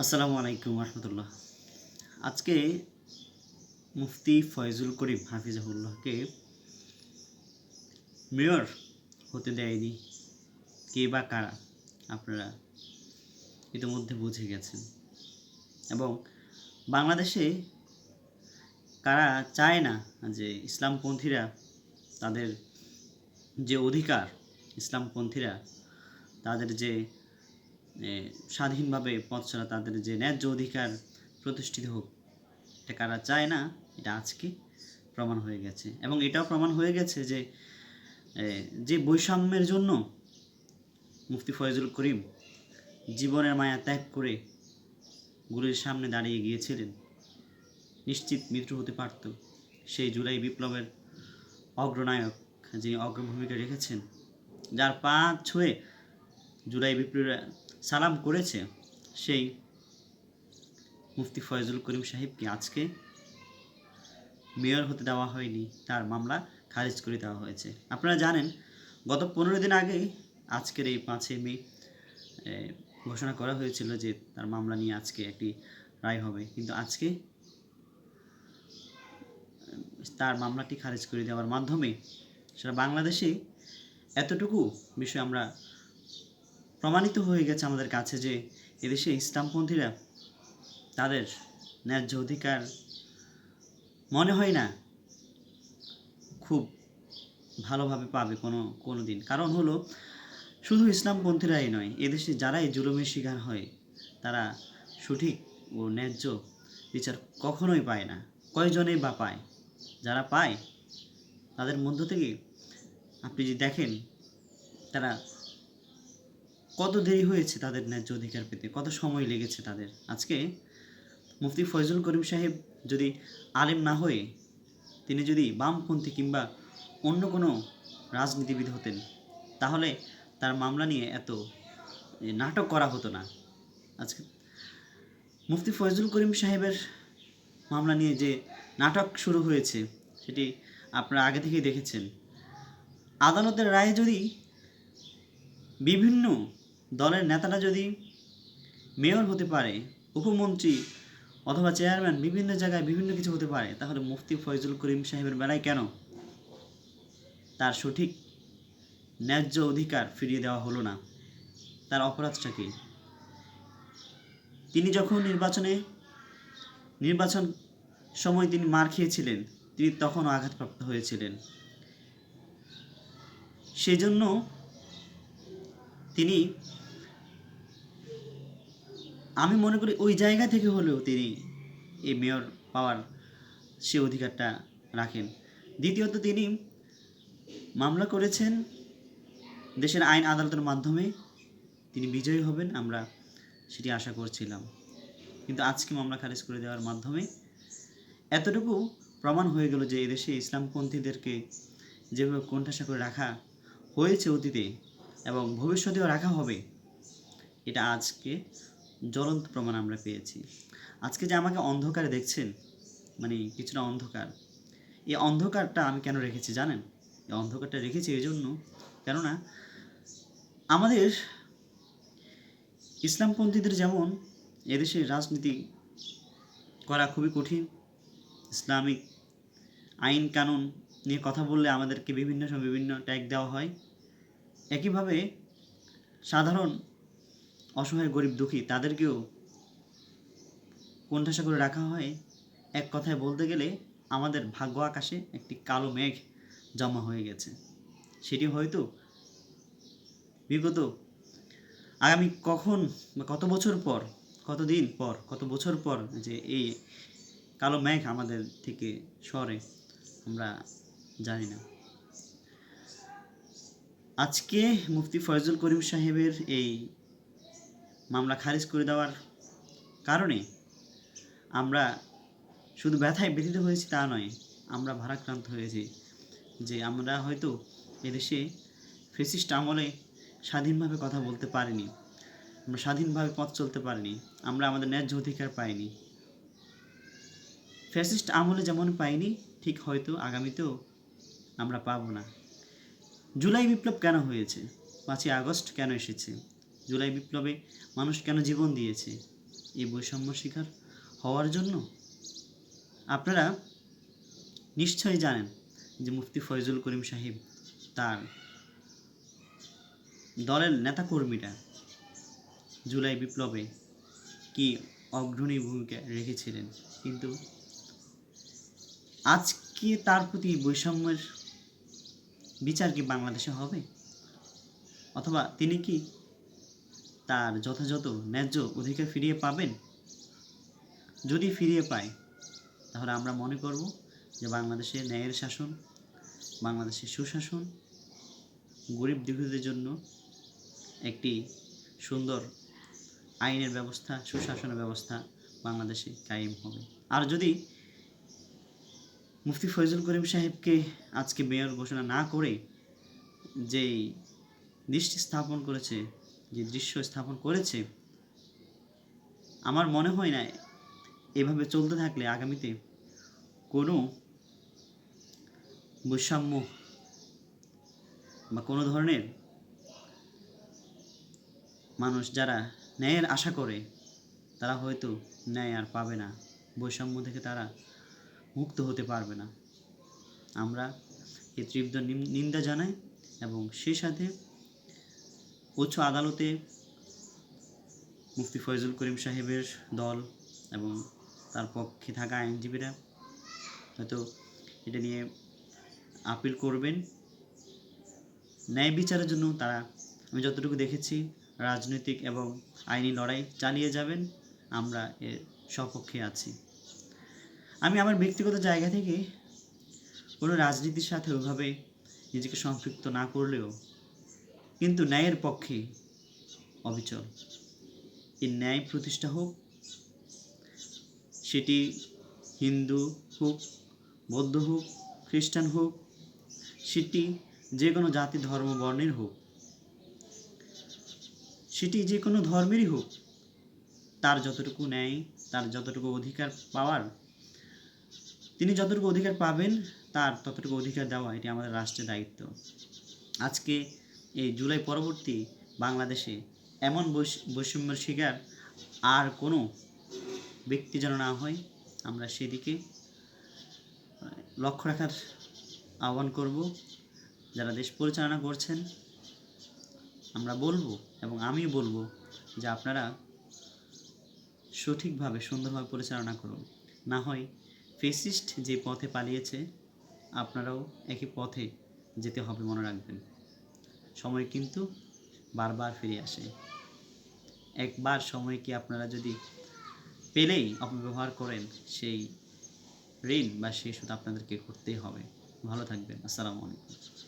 আসসালামু আলাইকুম রহমতুল্লাহ আজকে মুফতি ফয়জুল করিম হাফিজাহুল্লাহকে মেয়র হতে দেয়নি, কে বা কারা আপনারা ইতিমধ্যে বুঝে গেছেন। এবং বাংলাদেশে কারা চায় না যে ইসলামপন্থীরা তাদের যে অধিকার, ইসলামপন্থীরা তাদের যে স্বাধীনভাবে পথ চলা তাদের যে ন্যায্য অধিকার প্রতিষ্ঠিত হোক, এটা কারা চায় না, এটা আজকে প্রমাণ হয়ে গেছে। এবং এটাও প্রমাণ হয়ে গেছে যে যে বৈষম্যের জন্য মুফতি ফয়জুল করিম জীবনের মায়া ত্যাগ করে গুলির সামনে দাঁড়িয়ে গিয়েছিলেন, নিশ্চিত মৃত্যু হতে পারত। সেই জুলাই বিপ্লবের অগ্রনায়ক যিনি অগ্রভূমিকা রেখেছেন, যার পা ছুঁয়ে জুলাই বিপ্লবীরা সালাম করেছে, সেই মুফতি ফয়জুল করিম সাহেবকে আজকে মেয়র হতে দেওয়া হয়নি, তার মামলা খারিজ করে দেওয়া হয়েছে। আপনারা জানেন, গত পনেরো দিন আগে আজকের এই পাঁচই মে ঘোষণা করা হয়েছিল যে তার মামলা নিয়ে আজকে একটি রায় হবে। কিন্তু আজকে তার মামলাটি খারিজ করে দেওয়ার মাধ্যমে সেটা বাংলাদেশে এতটুকু বিষয় আমরা প্রমাণিত হয়ে গেছে আমাদের কাছে যে এদেশে ইসলামপন্থীরা তাদের ন্যায্য অধিকার মনে হয় না খুব ভালোভাবে পাবে কোনো কোনো দিন। কারণ হলো, শুধু ইসলামপন্থীরাই নয়, এদেশে যারাই জুলুমের শিকার হয়, তারা সঠিক ও ন্যায্য বিচার কখনোই পায় না। কয়জনেই বা পায়? যারা পায়, তাদের মধ্য থেকে আপনি যদি দেখেন, তারা কত দেরি হয়েছে তাদের ন্যায্য অধিকার পেতে? কত সময় লেগেছে তাদের? আজকে মুফতি ফয়জুল করিম সাহেব যদি আলেম না হয়ে, তিনি যদি বামপন্থী কিংবা অন্য কোনো রাজনীতিবিদ হতেন, তাহলে তার মামলা নিয়ে এত নাটক করা হতো না। আজকে মুফতি ফয়জুল করিম সাহেবের মামলা নিয়ে যে নাটক শুরু হয়েছে, সেটি আপনারা আগে থেকেই দেখেছেন। আদালতের রায়ে যদি বিভিন্ন দলের নেতারা যদি মেয়র হতে পারে, উপমন্ত্রী অথবা চেয়ারম্যান বিভিন্ন জায়গায় বিভিন্ন কিছু হতে পারে, তাহলে মুফতি ফয়জুল করিম সাহেবের বেলায় কেন? তার সঠিক ন্যায্য অধিকার ফিরিয়ে দেওয়া হলো না। তার অপরাধটা কি? তিনি যখন নির্বাচনে, নির্বাচন সময় তিনি মার খেয়েছিলেন, তিনি তখনও আঘাতপ্রাপ্ত হয়েছিলেন। সেজন্য তিনি আমি মনে করি ওই জায়গা থেকে হলেও তিনি এই মেয়র পাওয়ার সে অধিকারটা রাখেন। দ্বিতীয়ত তিনি মামলা করেছেন দেশের আইন আদালতের মাধ্যমে। তিনি বিজয়ী হবেন আমরা সেটি আশা করছিলাম। কিন্তু আজকে মামলা খারিজ করে দেওয়ার মাধ্যমে এতটুকু প্রমাণ হয়ে গেল যে এদেশে ইসলামপন্থীদেরকে যেভাবে কোণঠাসা করে রাখা হয়েছে অতীতে এবং ভবিষ্যতেও রাখা হবে, এটা আজকে জ্বলন্ত প্রমাণ আমরা পেয়েছি। আজকে যে আমাকে অন্ধকারে দেখছেন মানে কিছুটা অন্ধকার, এই অন্ধকারটা আমি কেন রেখেছি জানেন? এই অন্ধকারটা রেখেছি এই জন্য কেননা আমাদের ইসলামপন্থীদের যেমন এদেশে রাজনীতি করা খুবই কঠিন, ইসলামিক আইন কানুন নিয়ে কথা বললে আমাদেরকে বিভিন্ন সময় বিভিন্ন ট্যাগ দেওয়া হয়। একইভাবে সাধারণ অসহায় গরিব দুঃখী তাদেরকেও কোণঠাসা করে রাখা হয়। এক কথায় বলতে গেলে আমাদের ভাগ্য আকাশে একটি কালো মেঘ জমা হয়ে গেছে। সেটি হয়তো বিগত আগামী কখন বা কত বছর পর কতদিন পর, কত বছর পর যে এই কালো মেঘ আমাদের থেকে সরে, আমরা জানি না। আজকে মুফতি ফয়জুল করিম সাহেবের এই মামলা খারিজ করে দেওয়ার কারণে আমরা শুধু ব্যথায় ব্যথিত হয়েছি তা নয়, আমরা ভারাক্রান্ত হয়েছি যে আমরা হয়তো এদেশে ফেসিস্ট আমলে স্বাধীনভাবে কথা বলতে পারিনি, আমরা স্বাধীনভাবে পথ চলতে পারিনি, আমরা আমাদের ন্যায্য অধিকার পাইনি। ফ্যাসিস্ট আমলে যেমন পাইনি, ঠিক হয়তো আগামীতেও আমরা পাবো না। জুলাই বিপ্লব কেন হয়েছে? পাঁচই আগস্ট কেন এসেছে? জুলাই বিপ্লবে মানুষ কেন জীবন দিয়েছে? এই বৈষম্য শিকার হওয়ার জন্য? আপনারা নিশ্চয়ই জানেন যে মুফতি ফয়জুল করিম সাহেব তার দলের নেতাকর্মীরা জুলাই বিপ্লবে কি অগ্রণী ভূমিকা রেখেছিলেন? কিন্তু আজকে তার প্রতি বৈষম্যের বিচার কি বাংলাদেশে হবে? অথবা তিনি কি তার যথাযথ ন্যায্য অধিকার ফিরিয়ে পাবেন? যদি ফিরিয়ে পায়, তাহলে আমরা মনে করব যে বাংলাদেশে ন্যায়ের শাসন, বাংলাদেশের সুশাসন, গরিব দুঃখীদের জন্য একটি সুন্দর আইনের ব্যবস্থা, সুশাসনের ব্যবস্থা বাংলাদেশে কায়েম হবে। আর যদি মুফতি ফয়জুল করিম সাহেবকে আজকে মেয়র ঘোষণা না করে যেই দৃষ্টি স্থাপন করেছে যে দৃশ্য স্থাপন করেছে, আমার মনে হয় না এভাবে চলতে থাকলে আগামীতে কোনো বৈষম্য বা কোনো ধরনের মানুষ যারা ন্যায়ের আশা করে, তারা হয়তো ন্যায় আর পাবে না। বৈষম্য থেকে তারা মুক্ত হতে পারবে না। আমরা এই তীব্র নিন্দা জানাই এবং সেই সাথে উচ্চ আদালতে মুফতি ফয়জুল করিম সাহেবের দল এবং তার পক্ষে থাকা আইনজীবীরা হয়তো এটা নিয়ে আপিল করবেন। ন্যায় বিচারের জন্য তারা, আমি যতটুকু দেখেছি, রাজনৈতিক এবং আইনি লড়াই চালিয়ে যাবেন, আমরা এর সপক্ষে আছি। আমি আমার ব্যক্তিগত জায়গা থেকে কোনো রাজনীতির সাথে ওইভাবে নিজেকে সম্পৃক্ত না করলেও কিন্তু ন্যায়ের পক্ষে অবিচল। এই ন্যায় প্রতিষ্ঠা হোক, সেটি হিন্দু হোক, বৌদ্ধ হোক, খ্রিস্টান হোক, সেটি যে কোনো জাতি, ধর্ম, বর্ণের হোক, সেটি যে কোনো ধর্মেরই হোক, তার যতটুকু ন্যায়, তার যতটুকু অধিকার পাওয়ার, তিনি যতটুকু অধিকার পাবেন, তার ততটুকু অধিকার দেওয়া, এটি আমাদের রাষ্ট্রের দায়িত্ব। আজকে এই জুলাই পরবর্তী বাংলাদেশে এমন বৈষ- বৈষম্যের শিকার আর কোনো ব্যক্তি যেন না হয়, আমরা সেদিকে লক্ষ্য রাখার আহ্বান করব। যারা দেশ পরিচালনা করছেন, আমরা বলব এবং আমি বলব যে আপনারা সঠিকভাবে, সুন্দরভাবে পরিচালনা করুন। না হয় ফেসিস্ট যে পথে পালিয়েছে, আপনারাও একই পথে যেতে হবে মনে রাখবেন। সময় কিন্তু বারবার ফিরে আসে। একবার সময় কি আপনারা যদি পেলেই অপব্যবহার করেন, সেই ঋণ বা সেই সুদ আপনাদেরকে করতেই হবে। ভালো থাকবেন। আসসালামু আলাইকুম।